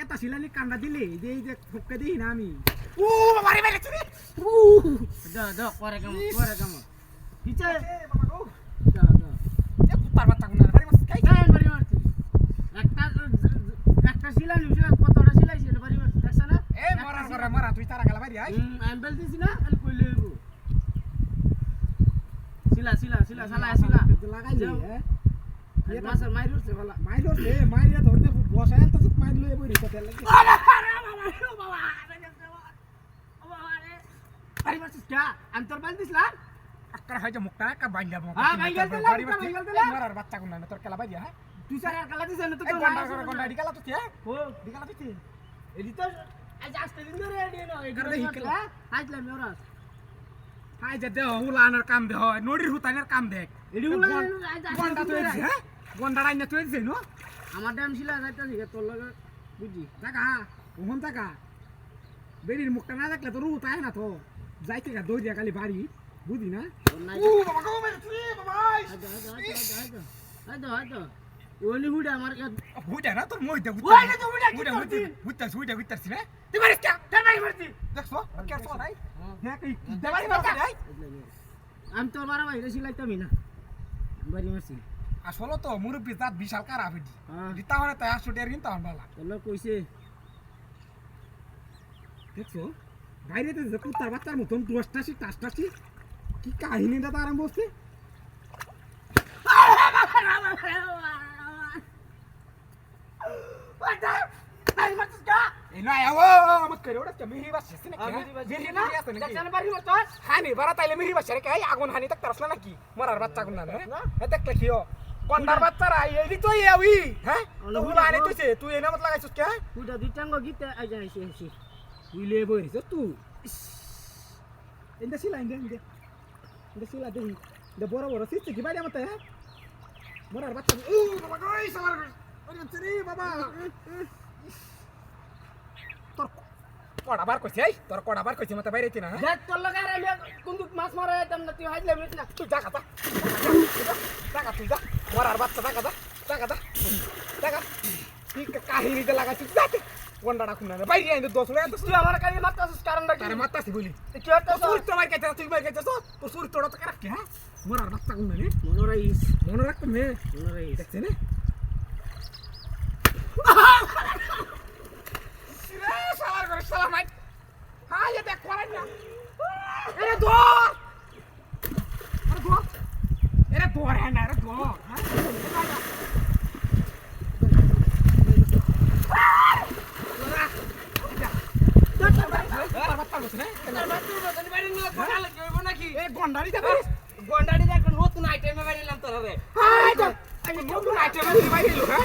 কেতা শিলানি কান্ডা দিলে? যে এই যে ফক্কে দিই না আমি। ও বাবা রে মেরেছে রে দাও দাও পরে কাম পরে কাম পিছে বাবা গো। দাও দাও। এ কুত্তার বাচ্চা গুনা বাড়ি মারছিস কাই কেন বাড়ি মারছি একটা একটা সিলাই নিছে কতটা সিলাইছে বাড়ি মারছি দেখছ না? এ মরার মরা মরা তুই তারা গেলা বাড়ি আই আমি বলতেছি না আমি কইলে হইব। সিলা সিলা সিলা সালা সিলা। লাগাইলি যাও। হ্যাঁ আর মাছের মাইর ধরতে বসায় তো মাইলো এ বইরি কথা লাগে বাড়ি মারছিস কে আমি তোর বলতিছিলাম আক্কার হয় যে মুখটা কা বাইলা মো হ্যাঁ, বাইঙ্গাল দিলা, বাড়ি মারছিস বাইঙ্গাল দিলা। মরার বাচ্চা গুনা তোর কেলা বাড়ি হ্যাঁ? তুই স্যার কালা দিছ না তো এ গন্ডা করে গন্ডা ডিকালা তো তে ও। ডিকালা তো তে এডি আজ আসতে দিন ধরে না হাই যে দেহ হুলানের কাম দেহ নড়ির হুতানের কাম দেখ। এডি এ উলা গন- আজ গন্ডা তো এসে হ্যাঁ? গন্ডা রাইনা তো এসে নো? আমার দাম ছিল যাইতাছি তোর লগে বুঝি। টাকা ওহন টাকা বেরির মুখটা না দেখলে তো রু তাই না তো। যাইতে গা দৌড়িয়া খালি বাড়ি বুঝি না? ওলি হুডা আমার কাছে। হুইটা না তোর মইটা ওই না তো হুইটা কি হুইটা করছিস? হুইটা হুইটা হুইটা হুইটা না তুই মারিস কে? তার বাড়ি মারছি। দেখছ কে সো নাই? হ্যাঁ। কি দেবারি মারছে নাই আমি তোর বারা বাইরে সিলাইতামই না। বাড়ি মারছি। আসলে তো মুরব্বী জাত বিশাল কারা হইদি হ্যাঁ। দিতা হলে তাই আসো বালা। কইছে। দেখছ? বাইরে তো কুত্তার বাচ্চার মতন দশটাশি টাসটাশি কি কাহিনীটা তো আরম্ভ হচ্ছে? বাড়ি মারছিস কা এই না আও আমার করে ওটা তো মিহি বাস আছে নাকি মিহি না? আছে নাকি? দেখছ না বাড়ি মারছস হানি বারা তাইলে মিহি বাস রে কাই আগুন হানি তাক তারসলা নাকি? মরার বাচ্চা গুনা না? এ দেখলে কিও কন্ডার বাচ্চারা এই তো ইয়াউই আইছে আইছে বুঝলে বইরিস তুই এন্ডা শিলা এন্ডা এন্ডা এন্ডা শিলা দেখি এন্ডা বড় বড় সিস্তে কি বাড়ি আমার তাই হ্যাঁ মরার বাচ্চা ও বাবা গই সালার ওরে বাচ্চা রে বাবা তোর কড়া বার কইছে এই তোর কড়া বার কইছে মতে বাইরে না হ্যাঁ দেখ তোর লগা রে কুন্দুক মাছ মারা যাইতাম না তুই হাইলে মিস না তুই যা কাটা জাগা তুই যা মরার বাচ্চা জাগা দা জাগা দা জাগা কি কাহিনীতে লাগাইছিস যা গন্ডাটা খুনা না বাইরে আইন্দে দোষ লয়ে দোষ তুই আমার কাছে মারতাছিস কারণটা কি? তারে মারতাছি বলি। কি হতো তোর তো মার কাছে তুই মার কাছে তোর সুর তোড়া তো রাখকে হ্যাঁ? মরার বাচ্চা কোন মানে মনোরাইস মনে রাখতে মে মনোরাইস দেখছে না? সালার করে সালাম আই হ্যাঁ এ দেখ করেন না। এরে ধর আরে ধর এরে ধর হ্যাঁ না এরে ধর হ্যাঁ বাচ্চা বসে না এ গন্ডারি দেখ নতুন আইটেমে বাড়িলাম তোর রে হাই নতুন আইটেম বাইরে হ্যাঁ